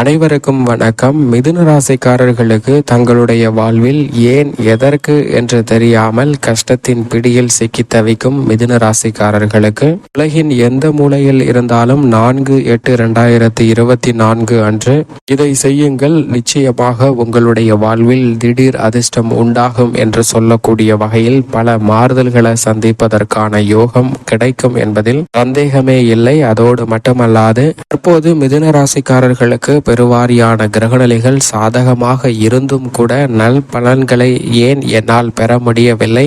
அனைவருக்கும் வணக்கம். மிதுன ராசிக்காரர்களுக்கு தங்களுடைய வாழ்வில் ஏன் எதற்கு என்று தெரியாமல் கஷ்டத்தின் பிடியில் சிக்கி தவிக்கும் மிதுன ராசிக்காரர்களுக்கு. உலகின் எந்த மூலையில் இருந்தாலும் நான்கு எட்டு இரண்டாயிரத்தி இருபத்தி நான்கு அன்று இதை செய்யுங்கள். நிச்சயமாக உங்களுடைய வாழ்வில் திடீர் அதிர்ஷ்டம் உண்டாகும் என்று சொல்லக்கூடிய வகையில் பல மாறுதல்களை சந்திப்பதற்கான யோகம் கிடைக்கும் என்பதில் சந்தேகமே இல்லை. அதோடு மட்டுமல்லாது தற்போது மிதுன ராசிக்காரர்களுக்கு பெருவாரியான கிரகநிலைகள் சாதகமாக இருந்தும் கூட நல் பலன்களை ஏன் என்னால் பெற முடியவில்லை?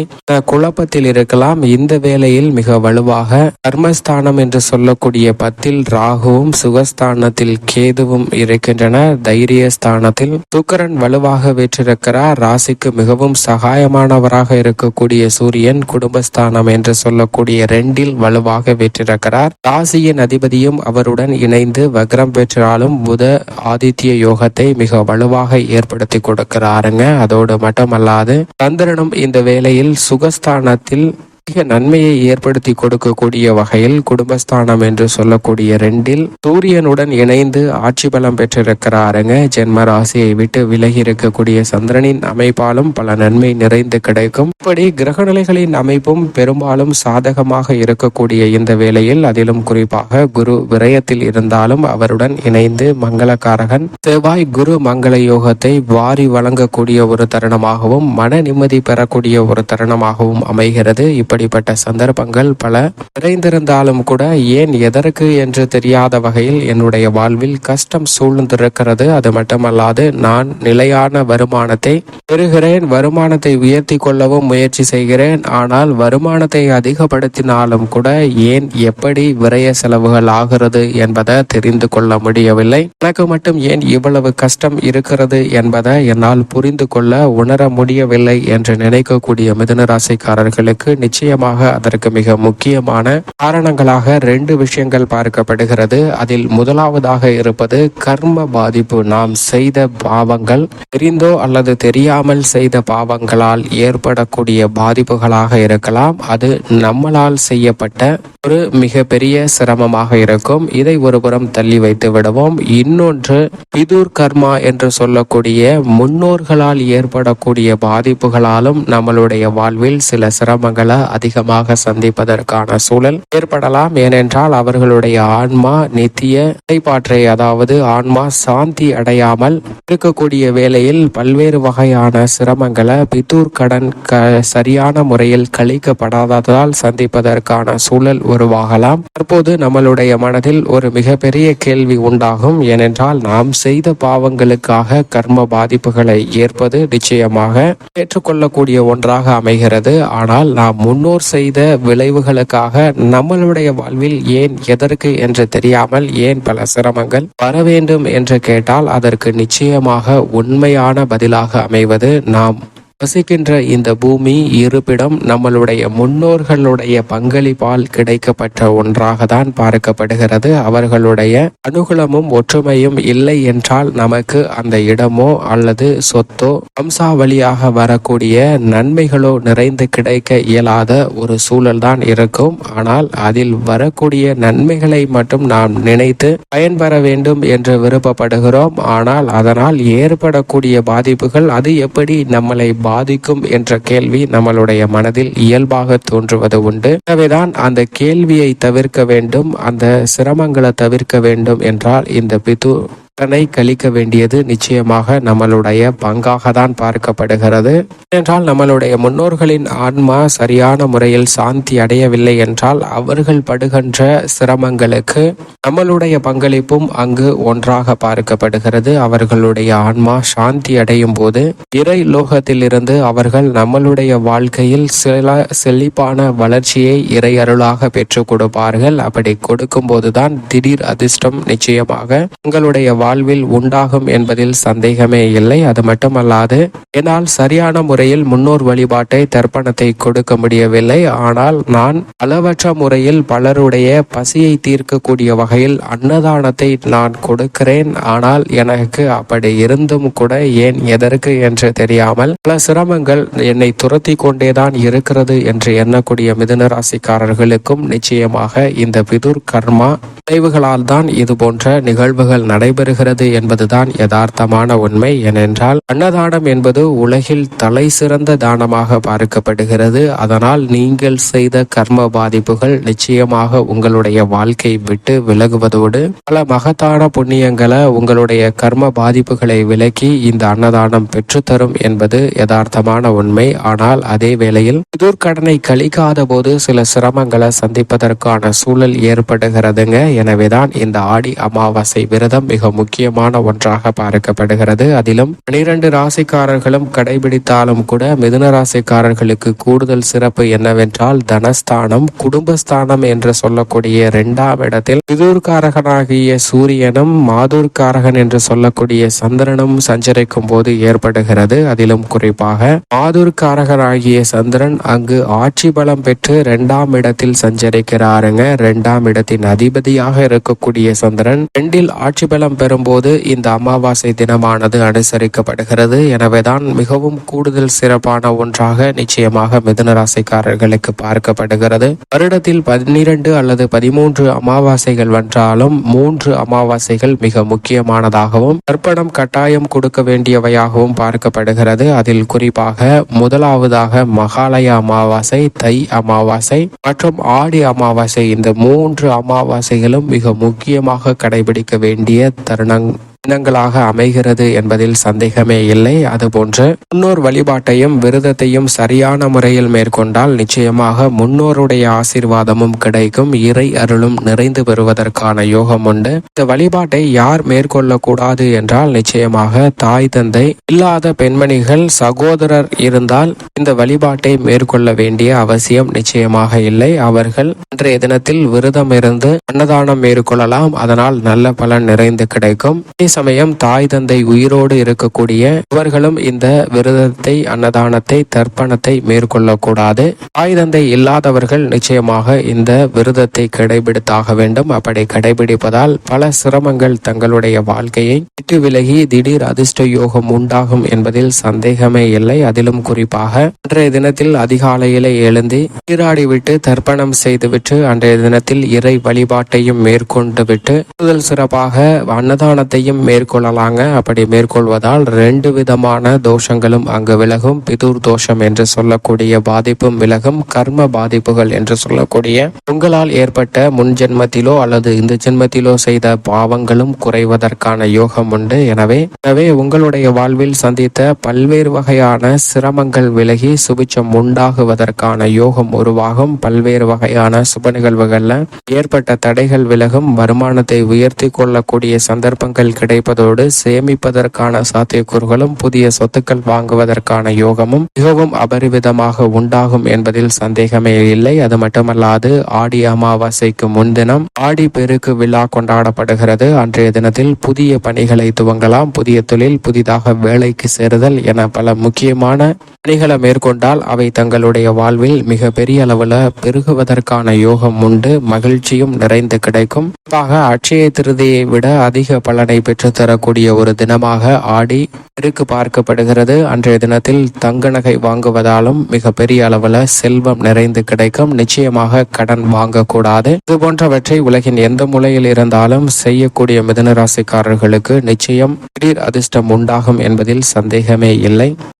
குழப்பத்தில் இருக்கலாம். இந்த வேளையில் மிக வலுவாக கர்மஸ்தானம் என்று சொல்லக்கூடிய பத்தில் ராகுவும் சுகஸ்தானத்தில் கேதுவும் இருக்கின்றன. தைரிய ஸ்தானத்தில் சுக்கரன் வலுவாக வீற்றிருக்கிறார். ராசிக்கு மிகவும் சகாயமானவராக இருக்கக்கூடிய சூரியன் குடும்பஸ்தானம் என்று சொல்லக்கூடிய ரெண்டில் வலுவாக வீற்றிருக்கிறார். ராசியின் அதிபதியும் அவருடன் இணைந்து வக்ரம் பெற்றாலும் புத ஆதித்ய யோகத்தை மிக வலுவாக ஏற்படுத்தி கொடுக்கிறாருங்க. அதோடு மட்டுமல்லாது சந்திரனும் இந்த வேளையில் சுகஸ்தானத்தில் அதிக நன்மையை ஏற்படுத்தி கொடுக்கக்கூடிய வகையில் குடும்பஸ்தானம் என்று சொல்லக்கூடிய ரெண்டில் சூரியனுடன் இணைந்து ஆட்சி பலம் பெற்றிருக்கிறாருங்க. ஜென்ம ராசியை விட்டு விலகி இருக்கக்கூடிய சந்திரனின் அமைப்பாலும் பல நன்மை நிறைந்து கிடைக்கும். இப்படி கிரகநிலைகளின் அமைப்பும் பெரும்பாலும் சாதகமாக இருக்கக்கூடிய இந்த வேளையில் அதிலும் குறிப்பாக குரு விரயத்தில் இருந்தாலும் அவருடன் இணைந்து மங்களக்காரகன் செவ்வாய் குரு மங்கள யோகத்தை வாரி வழங்கக்கூடிய ஒரு தருணமாகவும் மன நிம்மதி பெறக்கூடிய ஒரு தருணமாகவும் அமைகிறது. இப்படி இப்படிப்பட்ட சந்தர்ப்பங்கள் பல நிறைந்திருந்தாலும் கூட ஏன் எதற்கு என்று தெரியாத வகையில் என்னுடைய வாழ்வில் கஷ்டம் சூழ்ந்திருக்கிறது. அது மட்டுமல்லாது நான் நிலையான வருமானத்தை பெறுகிறேன் வருமானத்தை உயர்த்தி கொள்ளவும் முயற்சி செய்கிறேன். ஆனால் வருமானத்தை அதிகப்படுத்தினாலும் கூட ஏன் எப்படி விரய செலவுகள் ஆகிறது என்பதை தெரிந்து கொள்ள முடியவில்லை. எனக்கு மட்டும் ஏன் இவ்வளவு கஷ்டம் இருக்கிறது என்பதை என்னால் புரிந்து கொள்ள உணர முடியவில்லை என்று நினைக்கக்கூடிய மிதனராசிக்காரர்களுக்கு நிச்சயம் நிச்சயமாக அதற்கு மிக முக்கியமான காரணங்களாக ரெண்டு விஷயங்கள் பார்க்கப்படுகிறது. அதில் முதலாவதாக இருப்பது கர்ம பாதிப்பு. நாம் செய்த பாவங்கள் தெரிந்தோ அல்லது தெரியாமல் செய்த பாவங்களால் ஏற்படக்கூடிய பாதிப்புகளாக இருக்கலாம். அது நம்மளால் செய்யப்பட்ட ஒரு மிகப்பெரிய சிரமமாக இருக்கும். இதை ஒருபுறம் தள்ளி வைத்து விடுவோம். இன்னொன்று பிதூர் கர்மா என்று சொல்லக்கூடிய முன்னோர்களால் ஏற்படக்கூடிய பாதிப்புகளாலும் நம்மளுடைய வாழ்வில் சில சிரமங்களை அதிகமாக சந்திப்பதற்கான சூழல் ஏற்படலாம். ஏனென்றால் அவர்களுடைய ஆன்மா நித்திய நிலைப்பாற்றை அதாவது ஆன்மா சாந்தி அடையாமல் இருக்கக்கூடிய வேளையில் பல்வேறு வகையான சிரமங்களை பித்தூர் கடன் க சரியான முறையில் கழிக்கப்படாததால் சந்திப்பதற்கான சூழல் உருவாகலாம். தற்போது நம்மளுடைய மனதில் ஒரு மிகப்பெரிய கேள்வி உண்டாகும். ஏனென்றால் நாம் செய்த பாவங்களுக்காக கர்ம பாதிப்புகளை ஏற்பது நிச்சயமாக ஏற்றுக்கொள்ளக்கூடிய ஒன்றாக அமைகிறது. ஆனால் நாம் முன் முன்னோர் செய்த விளைவுகளுக்காக நம்மளுடைய வாழ்வில் ஏன் எதற்கு என்று தெரியாமல் ஏன் பல சிரமங்கள் வர வேண்டும் என்று கேட்டால் அதற்கு நிச்சயமாக உண்மையான பதிலாக அமைவது நாம் வசிக்கின்ற இந்த பூமி இருப்பிடம் நம்மளுடைய முன்னோர்களுடைய பங்களிப்பால் கிடைக்கப்பட்ட ஒன்றாக தான் பார்க்கப்படுகிறது. அவர்களுடைய அனுகூலமும் ஒற்றுமையும் இல்லை என்றால் நமக்கு அந்த இடமோ அல்லது சொத்தோ வம்சாவளியாக வரக்கூடிய நன்மைகளோ நிறைந்து கிடைக்க இயலாத ஒரு சூழல் தான் இருக்கும். ஆனால் அதில் வரக்கூடிய நன்மைகளை மட்டும் நாம் நினைத்து பயன்பெற வேண்டும் என்று விருப்பப்படுகிறோம். ஆனால் அதனால் ஏற்படக்கூடிய பாதிப்புகள் அது எப்படி நம்மளை பாதிக்கும் என்ற கேள்வி நம்மளுடைய மனதில் இயல்பாக தோன்றுவது உண்டு. எனவேதான் அந்த கேள்வியை தவிர்க்க வேண்டும் அந்த சிரமங்களை தவிர்க்க வேண்டும் என்றால் இந்த பிது கடனை கழிக்க வேண்டியது நிச்சயமாக நம்மளுடைய பங்காக தான் பார்க்கப்படுகிறது. என்றால் நம்மளுடைய முன்னோர்களின் ஆன்மா சரியான முறையில் சாந்தி அடையவில்லை என்றால் அவர்கள் படுகின்ற சிரமங்களுக்கு நம்மளுடைய பங்களிப்பும் அங்கு ஒன்றாக பார்க்கப்படுகிறது. அவர்களுடைய ஆன்மா சாந்தி அடையும் போது இறை லோகத்திலிருந்து அவர்கள் நம்மளுடைய வாழ்க்கையில் சில செழிப்பான வளர்ச்சியை இறை அருளாக பெற்றுக் கொடுப்பார்கள். அப்படி கொடுக்கும் போதுதான் திடீர் அதிர்ஷ்டம் நிச்சயமாக உங்களுடைய வாழ்வில் உண்டாகும் என்பதில் சந்தேகமே இல்லை. அது மட்டுமல்லாது என்னால் சரியான முறையில் முன்னோர் வழிபாட்டை தர்ப்பணத்தை கொடுக்க முடியவில்லை. ஆனால் நான் அளவற்ற முறையில் பலருடைய பசியை தீர்க்கக்கூடிய வகையில் அன்னதானத்தை நான் கொடுக்கிறேன். ஆனால் எனக்கு அப்படி இருந்தும் கூட ஏன் எதற்கு என்று தெரியாமல் பல சிரமங்கள் என்னை துரத்தி கொண்டேதான் இருக்கிறது என்று எண்ணக்கூடிய மிதுன ராசிக்காரர்களுக்கும் நிச்சயமாக இந்த பிதுர் கர்மா விளைவுகளால் தான் இது போன்ற நிகழ்வுகள் நடைபெறுகிறது. வருகிறது என்பதுதான் யதார்த்தமான உண்மை. ஏனென்றால் அன்னதானம் என்பது உலகில் தலை சிறந்த தானமாக பார்க்கப்படுகிறது. அதனால் நீங்கள் செய்த கர்ம பாதிப்புகள் நிச்சயமாக உங்களுடைய வாழ்க்கை விட்டு விலகுவதோடு பல மகத்தான புண்ணியங்களை உங்களுடைய கர்ம பாதிப்புகளை விலக்கி இந்த அன்னதானம் பெற்றுத்தரும் என்பது யதார்த்தமான உண்மை. ஆனால் அதே வேளையில் எதிர்கடனை கழிக்காத போது சில சிரமங்களை சந்திப்பதற்கான சூழல் ஏற்படுகிறதுங்க. எனவேதான் இந்த ஆடி அமாவாசை விரதம் மிக முக்கிய முக்கியமான ஒன்றாக பார்க்கப்படுகிறது. அதிலும் பனிரெண்டு ராசிக்காரர்களும் கடைபிடித்தாலும் கூட மிதுன ராசிக்காரர்களுக்கு கூடுதல் சிறப்பு என்னவென்றால் தனஸ்தானம் குடும்பஸ்தானம் என்று சொல்லக்கூடிய இரண்டாம் இடத்தில் மிதூர்காரகனாகிய சூரியனும் மாதூர்காரகன் என்று சொல்லக்கூடிய சந்திரனும் சஞ்சரிக்கும் போது ஏற்படுகிறது. அதிலும் குறிப்பாக மாதூர்காரகனாகிய சந்திரன் அங்கு ஆட்சி பலம் பெற்று இரண்டாம் இடத்தில் சஞ்சரிக்கிறாருங்க. இரண்டாம் இடத்தின் அதிபதியாக இருக்கக்கூடிய சந்திரன் ரெண்டில் ஆட்சி பலம் வரும்போது இந்த அமாவாசை தினமானது அனுசரிக்கப்படுகிறது. எனவேதான் மிகவும் கூடுதல் சிறப்பான ஒன்றாக நிச்சயமாக மிதுனராசிக்காரர்களுக்கு பார்க்கப்படுகிறது. வருடத்தில் பன்னிரண்டு அல்லது பதிமூன்று அமாவாசைகள் வென்றாலும் மூன்று அமாவாசைகள் மிக முக்கியமானதாகவும் தர்ப்பணம் கட்டாயம் கொடுக்க வேண்டியவையாகவும் பார்க்கப்படுகிறது. அதில் குறிப்பாக முதலாவதாக மகாலய அமாவாசை தை அமாவாசை மற்றும் ஆடி அமாவாசை. இந்த மூன்று அமாவாசைகளும் மிக முக்கியமாக கடைபிடிக்க வேண்டிய nagkaroon ng தினங்களாக அமைகிறது என்பதில் சந்தேகமே இல்லை. அதுபோன்று முன்னோர் வழிபாட்டையும் விரதத்தையும் சரியான முறையில் மேற்கொண்டால் நிச்சயமாக முன்னோருடைய ஆசீர்வாதமும் கிடைக்கும். இறை அருளும் நிறைந்து பெறுவதற்கான யோகம் உண்டு. இந்த வழிபாட்டை யார் மேற்கொள்ளக்கூடாது என்றால் நிச்சயமாக தாய் தந்தை இல்லாத பெண்மணிகள் சகோதரர் இருந்தால் இந்த வழிபாட்டை மேற்கொள்ள வேண்டிய அவசியம் நிச்சயமாக இல்லை. அவர்கள் அன்றைய தினத்தில் விரதம் இருந்து அன்னதானம் மேற்கொள்ளலாம். அதனால் நல்ல பலன் நிறைந்து கிடைக்கும். சமயம் தாய் தந்தை உயிரோடு இருக்கக்கூடிய இவர்களும் இந்த விரதத்தை அன்னதானத்தை தர்ப்பணத்தை மேற்கொள்ளக்கூடாது. தாய் தந்தை இல்லாதவர்கள் நிச்சயமாக இந்த விரதத்தை கடைபிடித்தாக வேண்டும். அப்படி கடைபிடிப்பதால் பல சிரமங்கள் தங்களுடைய வாழ்க்கையை விட்டு விலகி திடீர் அதிர்ஷ்ட யோகம் உண்டாகும் என்பதில் சந்தேகமே இல்லை. அதிலும் குறிப்பாக அன்றைய தினத்தில் அதிகாலையிலே எழுந்து நீராடிவிட்டு தர்ப்பணம் செய்துவிட்டு அன்றைய தினத்தில் இறை வழிபாட்டையும் மேற்கொண்டு விட்டு கூடுதல் சிறப்பாக அன்னதானத்தையும் மேற்கொள்ளலாங்க. அப்படி மேற்கொள்வதால் ரெண்டு விதமான தோஷங்களும் அங்கு விலகும். பிதுர் தோஷம் என்று சொல்லக்கூடிய பாதிப்பும் விலகும். கர்ம பாதிப்புகள் என்று சொல்லக்கூடிய உங்களால் ஏற்பட்ட முன் ஜென்மத்திலோ அல்லது இந்த ஜென்மத்திலோ செய்த பாவங்களும் குறைவதற்கான யோகம் உண்டு. எனவே எனவே உங்களுடைய வாழ்வில் சந்தித்த பல்வேறு வகையான சிரமங்கள் விலகி சுபிச்சம் உண்டாகுவதற்கான யோகம் உருவாகும். பல்வேறு வகையான சுப நிகழ்வுகள்ல ஏற்பட்ட தடைகள் விலகும். வருமானத்தை உயர்த்தி கொள்ளக்கூடிய சந்தர்ப்பங்கள் கிடைப்பதோடு சேமிப்பதற்கான சாத்தியக்கூறுகளும் புதிய சொத்துக்கள் வாங்குவதற்கான யோகமும் மிகவும் அபரிவிதமாக உண்டாகும் என்பதில் சந்தேகமே இல்லை. அது மட்டுமல்லாது ஆடி அமாவாசைக்கு முன்தினம் ஆடி பெருக்கு விழா கொண்டாடப்படுகிறது. அன்றைய தினத்தில் புதிய பணிகளை துவங்கலாம். புதிய தொழில் புதிதாக வேலைக்கு சேருதல் என பல முக்கியமான பணிகளை மேற்கொண்டால் அவை தங்களுடைய வாழ்வில் மிக பெரிய அளவுல பெருகுவதற்கான யோகம் உண்டு. மகிழ்ச்சியும் நிறைந்து கிடைக்கும். குறிப்பாக அட்சய திருதியை விட அதிக பலனை பெற்று தரக்கூடிய ஒரு தினமாக ஆடி பெருக்கு பார்க்கப்படுகிறது. அன்றைய தினத்தில் தங்க நகை வாங்குவதாலும் மிக பெரிய அளவுல செல்வம் நிறைந்து கிடைக்கும். நிச்சயமாக கடன் வாங்கக்கூடாது. இது போன்றவற்றை உலகின் எந்த மூலையில் இருந்தாலும் செய்யக்கூடிய மிதனராசிக்காரர்களுக்கு நிச்சயம் திடீர் அதிர்ஷ்டம் உண்டாகும் என்பதில் சந்தேகமே இல்லை.